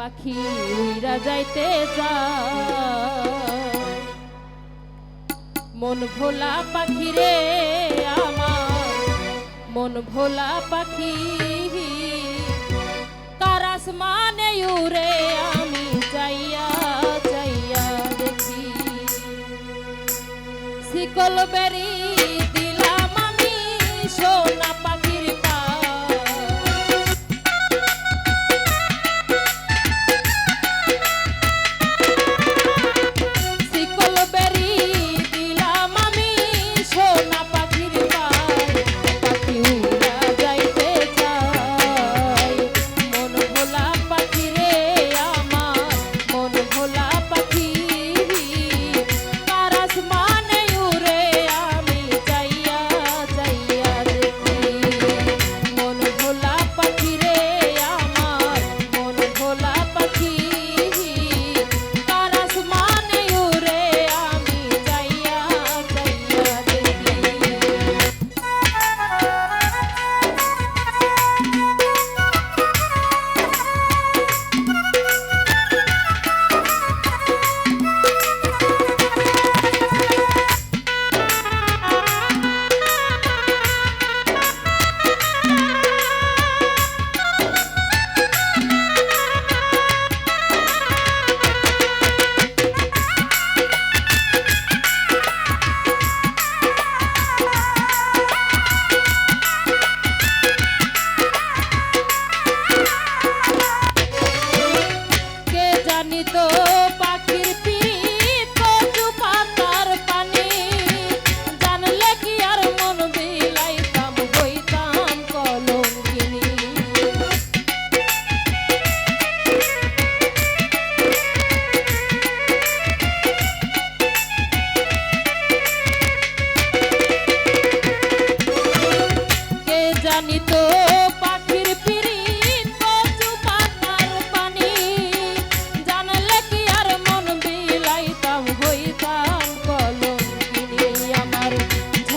পাখি উইরা যাইতে যা মন ভোলা পাখি রে আমার, মন ভোলা পাখি। কারাস মানে উরে আমি যাইয়া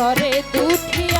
ঘরে দুঃখী